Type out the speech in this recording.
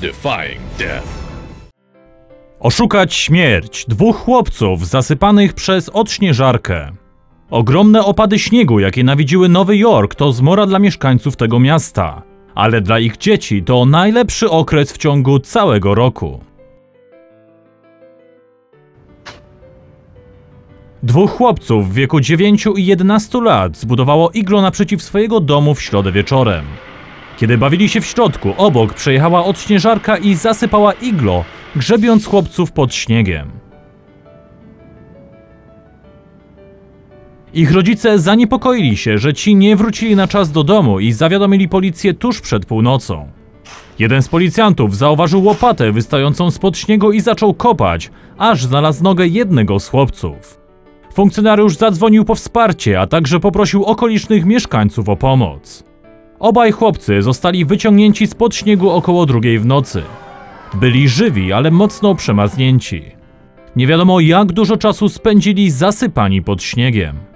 defying death. Oszukać śmierć dwóch chłopców zasypanych przez odśnieżarkę. Ogromne opady śniegu, jakie nawiedziły Nowy Jork, to zmora dla mieszkańców tego miasta, ale dla ich dzieci to najlepszy okres w ciągu całego roku. Dwóch chłopców w wieku 9 i 11 lat zbudowało iglo naprzeciw swojego domu w środę wieczorem. Kiedy bawili się w środku, obok przejechała odśnieżarka i zasypała iglo, grzebiąc chłopców pod śniegiem. Ich rodzice zaniepokoili się, że ci nie wrócili na czas do domu i zawiadomili policję tuż przed północą. Jeden z policjantów zauważył łopatę wystającą spod śniegu i zaczął kopać, aż znalazł nogę jednego z chłopców. Funkcjonariusz zadzwonił po wsparcie, a także poprosił okolicznych mieszkańców o pomoc. Obaj chłopcy zostali wyciągnięci spod śniegu około drugiej w nocy. Byli żywi, ale mocno przemarznięci. Nie wiadomo jak dużo czasu spędzili zasypani pod śniegiem.